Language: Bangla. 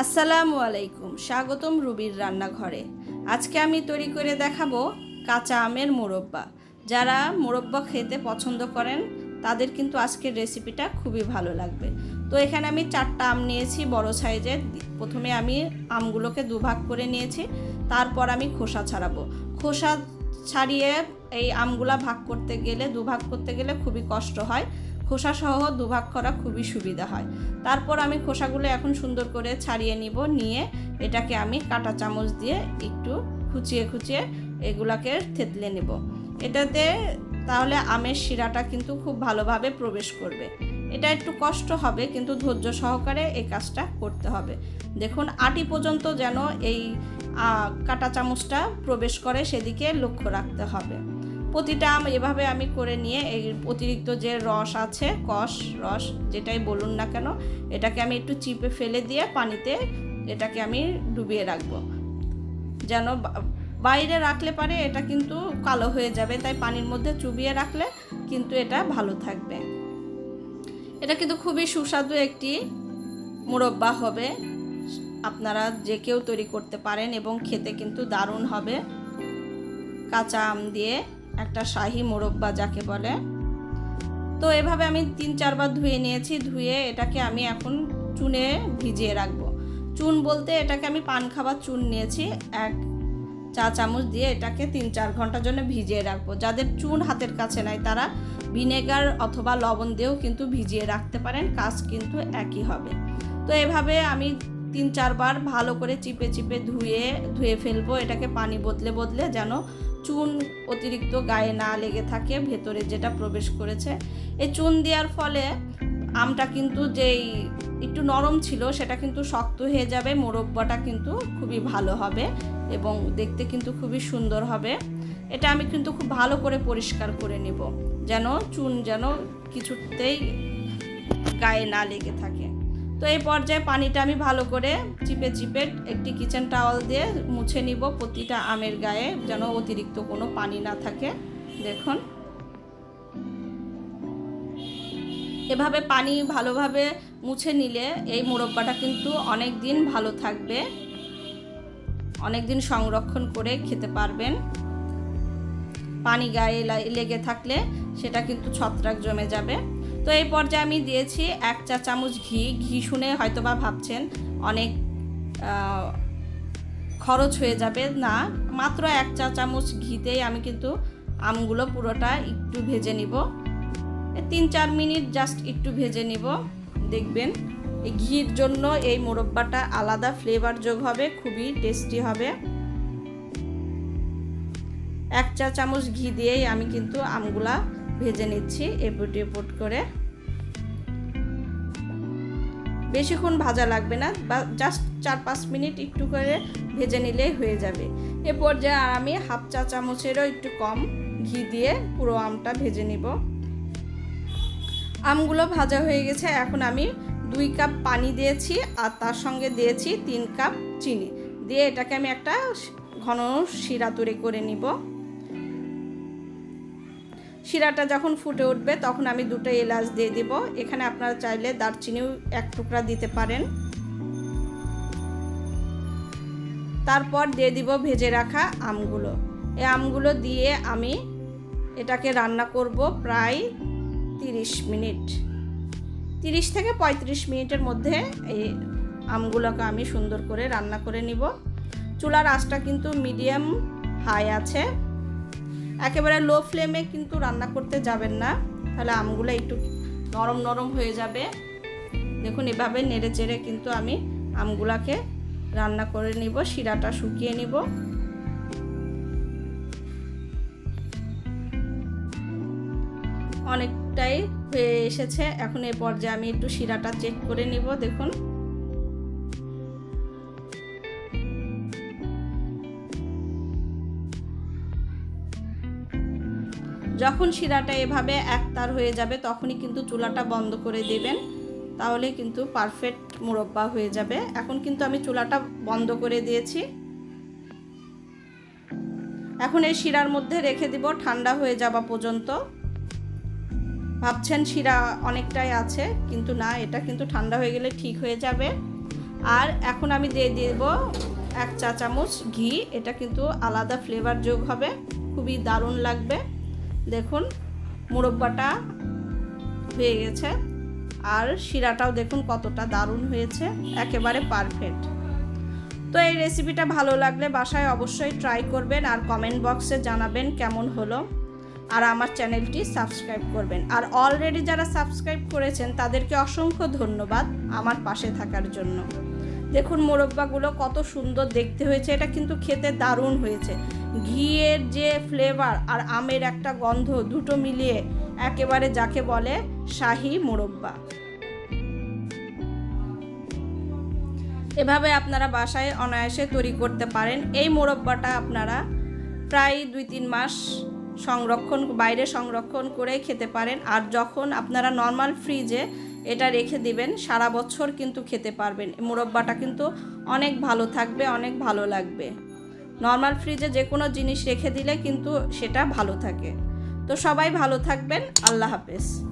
আসসালামু আলাইকুম, স্বাগতম রুবির রান্নাঘরে। আজকে আমি তৈরি করে দেখাবো কাঁচা আমের মোরব্বা। যারা মোরব্বা খেতে পছন্দ করেন, তাদের কিন্তু আজকের রেসিপিটা খুবই ভালো লাগবে। তো এখানে আমি চারটা আম নিয়েছি বড় সাইজের। প্রথমে আমি আমগুলোকে দুভাগ করে নিয়েছি, তারপর আমি খোসা ছাড়াবো। খোসা ছাড়িয়ে এই আমগুলা ভাগ করতে গেলে, দুভাগ করতে গেলে খুবই কষ্ট হয়। খোসা সহ দুভাগ করা খুবই সুবিধা হয়। তারপর আমি খোসাগুলো এখন সুন্দর করে ছাড়িয়ে নিব, নিয়ে এটাকে আমি কাঁটা চামচ দিয়ে একটু খুচিয়ে খুচিয়ে এগুলাকে থেতলে নেব। এটাতে তাহলে আমের শিরাটা কিন্তু খুব ভালোভাবে প্রবেশ করবে। এটা একটু কষ্ট হবে, কিন্তু ধৈর্য সহকারে এই কাজটা করতে হবে। দেখুন, আটি পর্যন্ত যেন এই কাঁটা চামচটা প্রবেশ করে সেদিকে লক্ষ্য রাখতে হবে। প্রতিটা আম এভাবে আমি করে নিয়ে এই অতিরিক্ত যে রস আছে, কষ রস যেটাই বলুন না কেন, এটাকে আমি একটু চিপে ফেলে দিয়ে পানিতে এটাকে আমি ডুবিয়ে রাখব। যেন বাইরে রাখলে পারে এটা কিন্তু কালো হয়ে যাবে, তাই পানির মধ্যে চুবিয়ে রাখলে কিন্তু এটা ভালো থাকবে। এটা কিন্তু খুবই সুস্বাদু একটি মুরব্বা হবে। আপনারা যে কেউ তৈরি করতে পারেন এবং খেতে কিন্তু দারুণ হবে। কাঁচা আম দিয়ে একটা শাহি মোরব্বা যাকে বলে। তো এভাবে আমি তিন চারবার ধুয়ে নিয়েছি, ধুয়ে এটাকে আমি এখন চুনে ভিজিয়ে রাখব। চুন বলতে এটাকে আমি পান খাবার চুন নিয়েছি, এক চা চামচ দিয়ে এটাকে তিন চার ঘণ্টার জন্য ভিজিয়ে রাখব। যাদের চুন হাতের কাছে নাই, তারা ভিনেগার অথবা লবণ দিয়েও কিন্তু ভিজিয়ে রাখতে পারেন, কাজ কিন্তু একই হবে। তো এভাবে আমি তিন চারবার ভালো করে চিপে চিপে ধুয়ে ধুয়ে ফেলব, এটাকে পানি বদলে বদলে যেন চুন অতিরিক্ত গায়ে না লেগে থাকে, ভেতরে যেটা প্রবেশ করেছে। এই চুন দেওয়ার ফলে আমটা কিন্তু যেই একটু নরম ছিল, সেটা কিন্তু শক্ত হয়ে যাবে মোরব্বাটা কিন্তু খুবই ভালো হবে এবং দেখতে কিন্তু খুবই সুন্দর হবে। এটা আমি কিন্তু খুব ভালো করে পরিষ্কার করে নেব, যেন চুন যেন কিছুতেই গায়ে না লেগে থাকে। তো এই পর্যায়ে পানিটা আমি ভালো করে চিপে চিপে একটি কিচেন টাওয়াল দিয়ে মুছে নিব। প্রতিটা আমের গায়ে যেন অতিরিক্ত কোনো পানি না থাকে। দেখুন। এভাবে পানি ভালোভাবে মুছে নিলে এই মোরব্বাটা কিন্তু অনেক দিন ভালো থাকবে। অনেক দিন সংরক্ষণ করে খেতে পারবেন। পানি গায়ে লেগে থাকলে সেটা কিন্তু ছত্রাক জমে যাবে। তো এই পর্যায়ে আমি দিয়েছি এক চা চামচ ঘি। ঘি শুনে হয়তো বা ভাবছেন অনেক খরচ হয়ে যাবে। না, মাত্র এক চা চামচ ঘিতেই আমি কিন্তু আমগুলো পুরোটা একটু ভেজে নিব। তিন চার মিনিট জাস্ট একটু ভেজে নিব। দেখবেন এই ঘির জন্য এই মোরব্বাটা আলাদা ফ্লেভার যোগ হবে, খুবই টেস্টি হবে। এক চা চামচ ঘি দিয়েই আমি কিন্তু আমগুলা ভেজে নিচ্ছি এপুট এপুট করে। বেশিক্ষণ ভাজা লাগবে না, বা জাস্ট চার পাঁচ মিনিট একটু করে ভেজে নিলেই হয়ে যাবে। এ পর্যায়ে আর আমি হাফ চা চামচেরও একটু কম ঘি দিয়ে পুরো আমটা ভেজে নিব। আমগুলো ভাজা হয়ে গেছে, এখন আমি দুই কাপ পানি দিয়েছি আর তার সঙ্গে দিয়েছি তিন কাপ চিনি। দিয়ে এটাকে আমি একটা ঘন শিরা তৈরি করে নিব। শিরাটা যখন ফুটে উঠবে, তখন আমি দুটো এলাচ দিয়ে দিব। এখানে আপনারা চাইলে দারচিনিও এক টুকরা দিতে পারেন। তারপর দিয়ে দিব ভেজে রাখা আমগুলো। এই আমগুলো দিয়ে আমি এটাকে রান্না করব প্রায় তিরিশ মিনিট। তিরিশ থেকে পঁয়ত্রিশ মিনিটের মধ্যে এই আমগুলোকে আমি সুন্দর করে রান্না করে নিব। চুলার আঁচটা কিন্তু মিডিয়াম হাই আছে। একেবারে লো ফ্লেমে কিন্তু রান্না করতে যাবেন না। তাহলে আমগুলো একটু নরম নরম হয়ে যাবে। দেখুন, এভাবে নেড়ে চেড়ে কিন্তু আমি আমগুলাকে রান্না করে নিব, শিরাটা শুকিয়ে নিব। অনেকটাই হয়ে এসেছে। এখন এ পর্যায়ে আমি একটু শিরাটা চেক করে নিব, দেখুন। যখন শিরাটা এভাবে একতার হয়ে যাবে, তখনই কিন্তু চুলাটা বন্ধ করে দেবেন। তাহলে কিন্তু পারফেক্ট মুরব্বা হয়ে যাবে। এখন কিন্তু আমি চুলাটা বন্ধ করে দিয়েছি। এখন এই শিরার মধ্যে রেখে দিব, ঠান্ডা হয়ে যাওয়া পর্যন্ত। ভাবছেন শিরা অনেকটাই আছে, কিন্তু না, এটা কিন্তু ঠান্ডা হয়ে গেলে ঠিক হয়ে যাবে। আর এখন আমি দিয়ে দেব এক চা চামচ ঘি, এটা কিন্তু আলাদা ফ্লেভার যোগ হবে, খুবই দারুণ লাগবে। দেখুন, মুরব্বাটা হয়ে গেছে। আর শিরাটাও দেখুন কতটা দারুণ হয়েছে, একেবারে পারফেক্ট তো এই রেসিপিটা ভালো লাগলে বাসায় অবশ্যই ট্রাই করবেন আর কমেন্ট বক্সে জানাবেন কেমন হলো। আর আমার চ্যানেলটি সাবস্ক্রাইব করবেন। আর অলরেডি যারা সাবস্ক্রাইব করেছেন, তাদেরকে অসংখ্য ধন্যবাদ আমার পাশে থাকার জন্য। দেখুন মোরব্বাগুলো কত সুন্দর দেখতে হয়েছে, এটা কিন্তু খেতে দারুণ হয়েছে। ঘিয়ের যে ফ্লেভার আর আমের একটা গন্ধ দুটো মিলিয়ে একেবারে যাকে বলে শাহি মোরব্বা। এভাবে আপনারা বাসায় অনায়াসে তৈরি করতে পারেন। এই মোরব্বাটা আপনারা প্রায় দুই তিন মাস সংরক্ষণ, বাইরে সংরক্ষণ করে খেতে পারেন। আর যখন আপনারা নর্মাল ফ্রিজে এটা রেখে দিবেন, সারা বছর কিন্তু খেতে পারবেন। মোরব্বাটা কিন্তু অনেক ভালো থাকবে, অনেক ভালো লাগবে। নর্মাল ফ্রিজে যে কোনো জিনিস রেখে দিলে কিন্তু সেটা ভালো থাকে। তো সবাই ভালো থাকবেন। আল্লাহ হাফেজ।